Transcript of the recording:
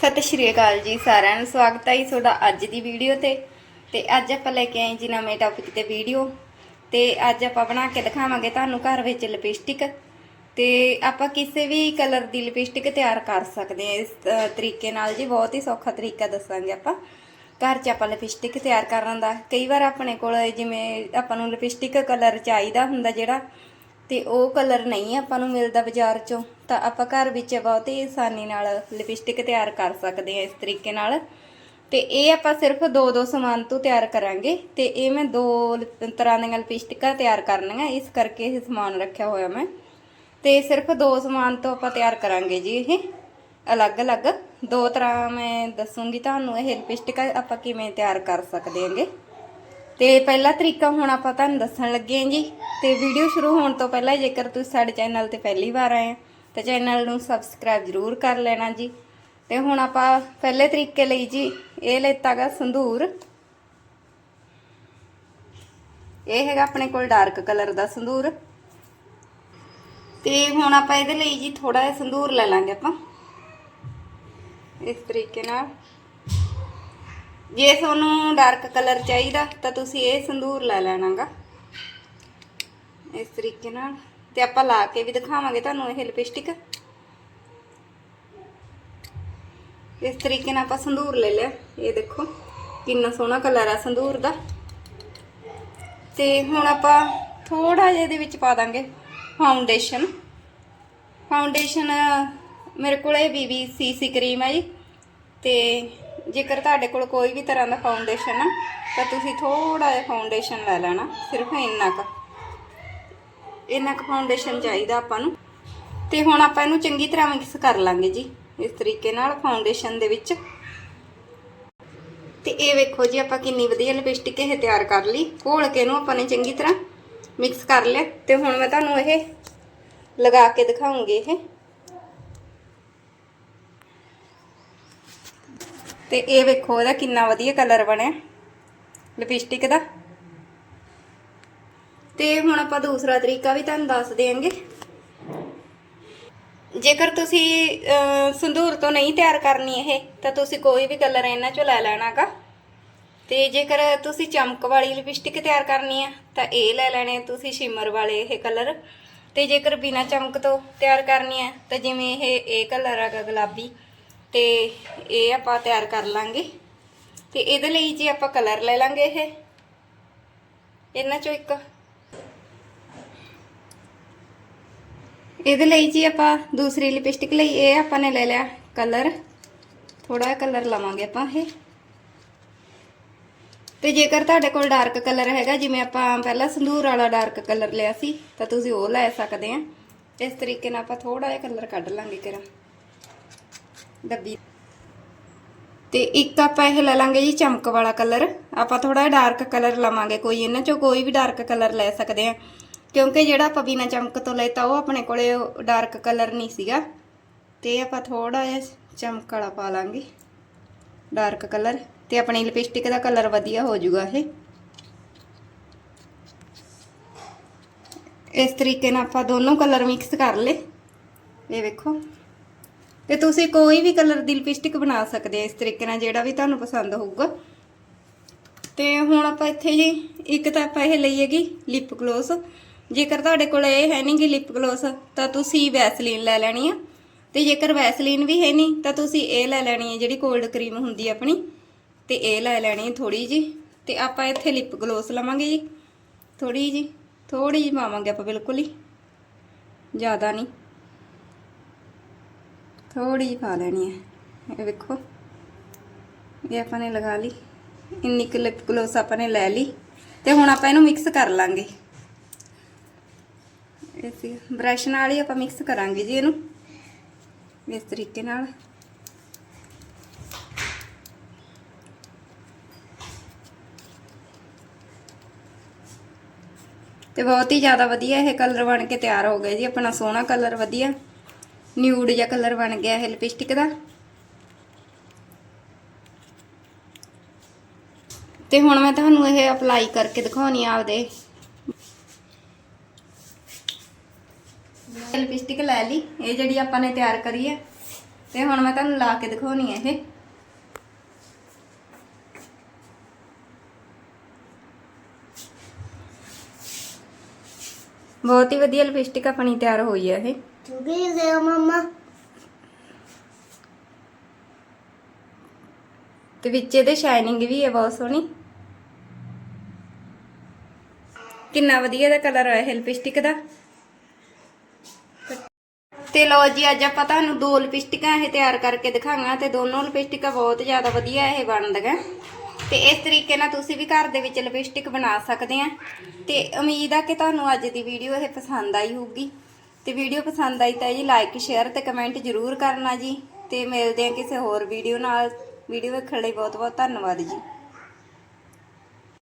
ਸਤਿ ਸ਼੍ਰੀ ਅਕਾਲ ਜੀ ਸਾਰਿਆਂ ਨੂੰ। ਸਵਾਗਤ ਹੈ ਜੀ ਤੁਹਾਡਾ ਅੱਜ ਦੀ ਵੀਡੀਓ ਤੇ। ਤੇ ਅੱਜ ਆਪਾਂ ਲੈ ਕੇ ਆਏ ਜੀ ਨਵੇਂ ਟੌਪਿਕ ਤੇ ਵੀਡੀਓ। ਤੇ ਅੱਜ ਆਪਾਂ ਬਣਾ ਕੇ ਦਿਖਾਵਾਂਗੇ ਤੁਹਾਨੂੰ ਘਰ ਵਿੱਚ ਲਿਪਸਟਿਕ ਤੇ ਆਪਾਂ ਕਿਸੇ ਵੀ ਕਲਰ ਦੀ ਲਿਪਸਟਿਕ ਤਿਆਰ ਕਰ ਸਕਦੇ ਹਾਂ। ਇਸ ਤਰੀਕੇ ਨਾਲ ਜੀ ਬਹੁਤ ਹੀ ਸੌਖਾ ਤਰੀਕਾ ਦੱਸਾਂਗੇ ਆਪਾਂ। ਘਰ 'ਚ ਆਪਾਂ ਲਿਪਸਟਿਕ ਤਿਆਰ ਕਰਨ ਦਾ। ਕਈ ਵਾਰ ਆਪਣੇ ਕੋਲ ਜਿਵੇਂ ਆਪਾਂ ਨੂੰ ਲਿਪਸਟਿਕ ਕਲਰ ਚਾਹੀਦਾ ਹੁੰਦਾ ਜਿਹੜਾ ਤੇ ਉਹ ਕਲਰ ਨਹੀਂ ਆਪਾਂ ਨੂੰ ਮਿਲਦਾ ਬਾਜ਼ਾਰ ਚੋਂ, ਤਾਂ ਆਪਾਂ ਘਰ ਵਿੱਚ ਬਹੁਤ ਹੀ ਆਸਾਨੀ ਨਾਲ ਲਿਪਸਟਿਕ ਤਿਆਰ ਕਰ ਸਕਦੇ ਹਾਂ ਇਸ ਤਰੀਕੇ ਨਾਲ। ਤੇ ਇਹ ਆਪਾਂ ਸਿਰਫ ਦੋ ਦੋ ਸਮਾਨ ਤੋਂ ਤਿਆਰ ਕਰਾਂਗੇ ਤੇ ਇਹ ਮੈਂ ਦੋ ਲ- ਤਰ੍ਹਾਂ ਦੀਆਂ ਲਿਪਸਟਿਕਾਂ ਤਿਆਰ ਕਰਨੀਆਂ, ਇਸ ਕਰਕੇ ਇਹ ਸਮਾਨ ਰੱਖਿਆ ਹੋਇਆ ਮੈਂ। ਤੇ ਸਿਰਫ ਦੋ ਸਮਾਨ ਤੋਂ ਆਪਾਂ ਤਿਆਰ ਕਰਾਂਗੇ ਜੀ ਇਹ ਅਲੱਗ-ਅਲੱਗ ਦੋ ਤਰ੍ਹਾਂ ਮੈਂ ਦੱਸੂਗੀ ਤੁਹਾਨੂੰ ਇਹ ਲਿਪਸਟਿਕਾਂ ਆਪਾਂ ਕਿਵੇਂ ਤਿਆਰ ਕਰ ਸਕਦੇ ਹਾਂਗੇ। ਤੇ ਪਹਿਲਾ ਤਰੀਕਾ ਹੁਣ ਆਪਾਂ ਤੁਹਾਨੂੰ ਦੱਸਣ ਲੱਗੇ ਹਾਂ ਜੀ। ਤੇ ਵੀਡੀਓ ਸ਼ੁਰੂ ਹੋਣ ਤੋਂ ਪਹਿਲਾਂ ਜੇਕਰ ਤੁਸੀਂ ਸਾਡੇ ਚੈਨਲ ਤੇ ਪਹਿਲੀ ਵਾਰ ਆਏ ਆ ਤਾਂ ਚੈਨਲ ਨੂੰ ਸਬਸਕ੍ਰਾਈਬ ਜ਼ਰੂਰ ਕਰ ਲੈਣਾ ਜੀ। ਤੇ ਹੁਣ ਆਪਾਂ ਪਹਿਲੇ ਤਰੀਕੇ ਲਈ ਜੀ, ਇਹ ਲੈਤਾਗਾ ਸੰਧੂਰ ਇਹ ਹੈਗਾ ਆਪਣੇ ਕੋਲ ਡਾਰਕ ਕਲਰ ਦਾ ਸੰਧੂਰ ਤੇ ਹੁਣ ਆਪਾਂ ਇਹਦੇ ਲਈ ਜੀ ਥੋੜਾ ਜਿਹਾ ਸੰਧੂਰ ਲੈ ਲਾਂਗੇ ਆਪਾਂ। ਇਸ ਤਰੀਕੇ ਨਾਲ। ਜੇ ਤੁਹਾਨੂੰ ਡਾਰਕ ਕਲਰ ਚਾਹੀਦਾ, ਤਾਂ ਤੁਸੀਂ ਇਹ ਸੰਧੂਰ ਲੈ ਲੈਣਾਗਾ। ਇਸ ਤਰੀਕੇ ਨਾਲ। ਤੇ ਆਪਾਂ ਲਾ ਕੇ ਵੀ ਦਿਖਾਵਾਂਗੇ ਤੁਹਾਨੂੰ ਇਹ ਲਿਪਸਟਿਕ ਇਸ ਤਰੀਕੇ ਨਾਲ ਆਪਾਂ ਸੰਧੂਰ ਲੈ ਲਿਆ। ਇਹ ਦੇਖੋ, ਕਿੰਨਾ ਸੋਹਣਾ ਕਲਰ ਆ ਸੰਧੂਰ ਦਾ। ਤੇ ਹੁਣ ਆਪਾਂ ਥੋੜਾ ਜਿਹਾ ਇਹਦੇ ਵਿੱਚ ਪਾ ਦਾਂਗੇ ਫਾਊਂਡੇਸ਼ਨ ਫਾਊਂਡੇਸ਼ਨ ਮੇਰੇ ਕੋਲ ਇਹ ਬੀਬੀ ਕਰੀਮ ਹੈ ਜੀ। ਤੇ ਜੇਕਰ ਤੁਹਾਡੇ ਕੋਲ ਕੋਈ ਵੀ ਤਰ੍ਹਾਂ ਦਾ ਫਾਊਂਡੇਸ਼ਨ ਆ, ਤਾਂ ਤੁਸੀਂ ਥੋੜਾ ਜਿਹਾ ਫਾਊਂਡੇਸ਼ਨ ਲੈ ਲੈਣਾ, ਸਿਰਫ ਇੰਨਾ ਕੁ। ਇੰਨਾ ਕੁ ਫਾਊਂਡੇਸ਼ਨ ਚਾਹੀਦਾ ਆਪਾਂ ਨੂੰ। ਤੇ ਹੁਣ ਆਪਾਂ ਇਹਨੂੰ ਚੰਗੀ ਤਰ੍ਹਾਂ ਮਿਕਸ ਕਰ ਲਾਂਗੇ ਜੀ, ਇਸ ਤਰੀਕੇ ਨਾਲ ਫਾਊਂਡੇਸ਼ਨ ਦੇ ਵਿੱਚ। ਤੇ ਇਹ ਵੇਖੋ ਜੀ, ਆਪਾਂ ਕਿੰਨੀ ਵਧੀਆ ਲਿਪਸਟਿਕ ਇਹ ਤਿਆਰ ਕਰ ਲਈ। ਘੋਲ ਕੇ ਇਹਨੂੰ ਆਪਾਂ ਨੇ ਚੰਗੀ ਤਰ੍ਹਾਂ ਮਿਕਸ ਕਰ ਲਿਆ। ਤੇ ਹੁਣ ਮੈਂ ਤੁਹਾਨੂੰ ਇਹ ਲਗਾ ਕੇ ਦਿਖਾਉਂਗੀ ਇਹ। ਤੇ ਇਹ ਵੇਖੋ, ਇਹਦਾ ਕਿੰਨਾ ਵਧੀਆ ਕਲਰ ਬਣਿਆ। ਲਿਪਸਟਿਕ ਦਾ। ਤੇ ਹੁਣ ਆਪਾਂ ਦੂਸਰਾ ਤਰੀਕਾ ਵੀ ਤੁਹਾਨੂੰ ਦੱਸ ਦੇਵਾਂਗੇ ਜੇਕਰ ਤੁਸੀਂ ਸੰਧੂਰ ਤੋਂ ਨਹੀਂ ਤਿਆਰ ਕਰਨੀ ਇਹ, ਤਾਂ ਤੁਸੀਂ ਕੋਈ ਵੀ ਕਲਰ ਇਹਨਾਂ ਚੋਂ ਲੈ ਲੈਣਾਗਾ। ਤੇ ਜੇਕਰ ਤੁਸੀਂ ਚਮਕ ਵਾਲੀ ਲਿਪਸਟਿਕ ਤਿਆਰ ਕਰਨੀ ਆ, ਤਾਂ ਇਹ ਲੈ ਲੈਣੇ ਤੁਸੀਂ ਸ਼ਿਮਰ ਵਾਲੇ ਇਹ ਕਲਰ ਤੇ ਜੇਕਰ ਬਿਨਾ ਚਮਕ ਤੋਂ ਤਿਆਰ ਕਰਨੀ ਆ, ਤਾਂ ਜਿਵੇਂ ਇਹ ਇਹ ਕਲਰ ਹੈਗਾ ਗੁਲਾਬੀ। ਤੇ ਇਹ ਆਪਾਂ ਤਿਆਰ ਕਰ ਲਾਂਗੇ। ਤੇ ਇਹਦੇ ਲਈ ਜੀ ਆਪਾਂ ਕਲਰ ਲੈ ਲਾਂਗੇ ਇਹ। ਇਹਨਾਂ ਚੋਂ ਇੱਕ। ਇਹਦੇ ਲਈ ਜੀ ਆਪਾਂ ਦੂਸਰੀ ਲਿਪਸਟਿਕ ਲਈ ਇਹ ਆਪਾਂ ਨੇ ਲੈ ਲਿਆ ਕਲਰ। ਥੋੜਾ ਜਿਹਾ ਕਲਰ ਲਵਾਂਗੇ ਆਪਾਂ ਇਹ। ਤੇ ਜੇਕਰ ਤੁਹਾਡੇ ਕੋਲ ਡਾਰਕ ਕਲਰ ਹੈਗਾ, ਜਿਵੇਂ ਆਪਾਂ ਪਹਿਲਾਂ ਸੰਧੂਰ ਵਾਲਾ ਡਾਰਕ ਕਲਰ ਲਿਆ ਸੀ, ਤਾਂ ਤੁਸੀਂ ਉਹ ਲੈ ਸਕਦੇ ਆ। ਇਸ ਤਰੀਕੇ ਨਾਲ ਆਪਾਂ ਥੋੜਾ ਜਿਹਾ ਕਲਰ ਕੱਢ ਲਾਂਗੇ ਕਿਰਾ ਡੱਬੀ ਤੇ ਇੱਕ ਆਪਾਂ ਇਹ ਲੈ ਲਾਂਗੇ ਜੀ ਚਮਕ ਵਾਲਾ ਕਲਰ। ਆਪਾਂ ਥੋੜਾ ਜਿਹਾ ਡਾਰਕ ਕਲਰ ਲਵਾਂਗੇ ਕੋਈ ਇਹਨਾਂ ਚੋਂ, ਕੋਈ ਵੀ ਡਾਰਕ ਕਲਰ ਲੈ ਸਕਦੇ ਆ ਕਿਉਂਕਿ ਜਿਹੜਾ ਆਪਾਂ ਬਿਨਾ ਚਮਕ ਤੋਂ ਲੈਤਾ, ਉਹ ਆਪਣੇ ਕੋਲੇ ਡਾਰਕ ਕਲਰ ਨਹੀਂ ਸੀਗਾ। ਤੇ ਆਪਾਂ ਥੋੜਾ ਜਿਹਾ ਚਮਕ ਵਾਲਾ ਪਾ ਲਾਂਗੇ ਡਾਰਕ ਕਲਰ। ਤੇ ਆਪਣੀ ਲਿਪਸਟਿਕ ਦਾ ਕਲਰ ਵਧੀਆ ਹੋ ਜਾਊਗਾ ਇਹ। ਇਸ ਤਰੀਕੇ ਨਾਲ ਆਪਾਂ ਦੋਨੋਂ ਕਲਰ ਮਿਕਸ ਕਰ ਲੇ ਇਹ ਵੇਖੋ। ਤੇ ਤੁਸੀਂ ਕੋਈ ਵੀ ਕਲਰ ਦੀ ਲਿਪਸਟਿਕ ਬਣਾ ਸਕਦੇ ਆ ਇਸ ਤਰੀਕੇ ਨਾਲ, ਜਿਹੜਾ ਵੀ ਤੁਹਾਨੂੰ ਪਸੰਦ ਹੋਊਗਾ। ਤੇ ਹੁਣ ਆਪਾਂ ਇੱਥੇ ਜੀ, ਇੱਕ ਤਾਂ ਆਪਾਂ ਇਹ ਲਈਏਗੀ ਲਿਪ ਗਲੋਸ ਜੇਕਰ ਤੁਹਾਡੇ ਕੋਲ ਇਹ ਹੈ ਨਹੀਂ ਗੀ ਲਿਪ ਗਲੋਸ ਤਾਂ ਤੁਸੀਂ ਵੈਸਲੀਨ ਲੈ ਲੈਣੀ ਆ। ਤੇ ਜੇਕਰ ਵੈਸਲੀਨ ਵੀ ਹੈ ਨਹੀਂ ਤਾਂ ਤੁਸੀਂ ਇਹ ਲੈ ਲੈਣੀ ਹੈ ਜਿਹੜੀ ਕੋਲਡ ਕਰੀਮ ਹੁੰਦੀ ਆ ਆਪਣੀ। ਤੇ ਇਹ ਲੈ ਲੈਣੀ ਹੈ ਥੋੜੀ ਜੀ। ਤੇ ਆਪਾਂ ਇੱਥੇ ਲਿਪ ਗਲੋਸ ਲਵਾਂਗੇ ਜੀ। ਥੋੜੀ ਜੀ ਥੋੜੀ ਜੀ ਪਾਵਾਂਗੇ ਆਪਾਂ ਬਿਲਕੁਲ ਹੀ। ਜ਼ਿਆਦਾ ਨਹੀਂ ਥੋੜੀ ਜਿਹੀ ਪਾ ਲੈਣੀ ਹੈ। ਇਹ ਵੇਖੋ। ਇਹ ਆਪਾਂ ਨੇ ਲਗਾ ਲਈ। ਇੰਨੀ ਕੁ ਲਿਪ ਗਲੋਸ ਆਪਾਂ ਨੇ ਲੈ ਲਈ ਤੇ ਹੁਣ ਆਪਾਂ ਇਹਨੂੰ ਮਿਕਸ ਕਰ ਲਾਂਗੇ। ਇਸ ਬ੍ਰਸ਼ ਨਾਲ ਹੀ ਆਪਾਂ ਮਿਕਸ ਕਰਾਂਗੇ ਜੀ ਇਹਨੂੰ। ਇਸ ਤਰੀਕੇ ਨਾਲ। ਤੇ ਬਹੁਤ ਹੀ ਜ਼ਿਆਦਾ ਵਧੀਆ ਇਹ ਕਲਰ ਬਣ ਕੇ ਤਿਆਰ ਹੋ ਗਿਆ ਜੀ। ਆਪਣਾ ਸੋਹਣਾ ਕਲਰ ਵਧੀਆ। ਨਿਊਡ ਜਿਹਾ ਕਲਰ ਬਣ ਗਿਆ ਇਹ ਲਿਪਸਟਿਕ ਦਾ। ਤੇ ਹੁਣ ਮੈਂ ਤੁਹਾਨੂੰ ਇਹ ਅਪਲਾਈ ਕਰਕੇ ਦਿਖਾਉਣੀ ਆ ਆਪਦੇ। ਲਿਪਸਟਿਕ ਲੈ ਲਈ, ਇਹ ਜਿਹੜੀ ਆਪਾਂ ਨੇ ਤਿਆਰ ਕਰੀ ਹੈ ਤੇ ਹੁਣ ਮੈਂ ਤੁਹਾਨੂੰ ਲਾ ਕੇ ਦਿਖਾਉਣੀ ਹੈ ਇਹ। ਬਹੁਤ ਹੀ ਵਧੀਆ ਲਿਪਸਟਿਕ ਆਪਣੀ ਤਿਆਰ ਹੋਈ ਹੈ ਇਹ। ਤੂੰ ਵੀ ਦੇ ਤੇ ਵਿੱਚ ਇਹਦੇ ਸ਼ਾਈਨਿੰਗ ਵੀ ਹੈ ਬਹੁਤ ਸੋਹਣੀ ਕਿੰਨਾ ਵਧੀਆ ਦਾ ਕਲਰ ਹੈ ਲਿਪਸਟਿਕ ਦਾ ਤੇ ਲੋ ਜੀ ਅੱਜ ਆਪਾਂ ਤੁਹਾਨੂੰ ਦੋ ਲਿਪਸਟਿਕਾਂ ਇਹ ਤਿਆਰ ਕਰਕੇ ਦਿਖਾਵਾਂਗਾ ਤੇ ਦੋਨੋਂ ਲਿਪਸਟਿਕਾਂ ਬਹੁਤ ਜ਼ਿਆਦਾ ਵਧੀਆ ਇਹ ਬਣਦੀਆਂ ਤੇ ਇਸ ਤਰੀਕੇ ਨਾਲ ਤੁਸੀਂ ਵੀ ਘਰ ਦੇ ਵਿੱਚ ਲਿਪਸਟਿਕ ਬਣਾ ਸਕਦੇ ਆ ਤੇ ਉਮੀਦ ਆ ਕਿ ਤੁਹਾਨੂੰ ਅੱਜ ਦੀ ਵੀਡੀਓ ਇਹ ਪਸੰਦ ਆਈ ਹੋਊਗੀ ਤੇ ਵੀਡੀਓ ਪਸੰਦ ਆਈ ਤਾਂ ਜੀ ਲਾਈਕ ਸ਼ੇਅਰ ਤੇ ਕਮੈਂਟ ਜ਼ਰੂਰ ਕਰਨਾ ਜੀ ਤੇ ਮਿਲਦੇ ਆ ਕਿਸੇ ਹੋਰ ਵੀਡੀਓ ਨਾਲ। ਵੀਡੀਓ ਵੇਖਣ ਲਈ ਬਹੁਤ ਬਹੁਤ ਧੰਨਵਾਦ ਜੀ।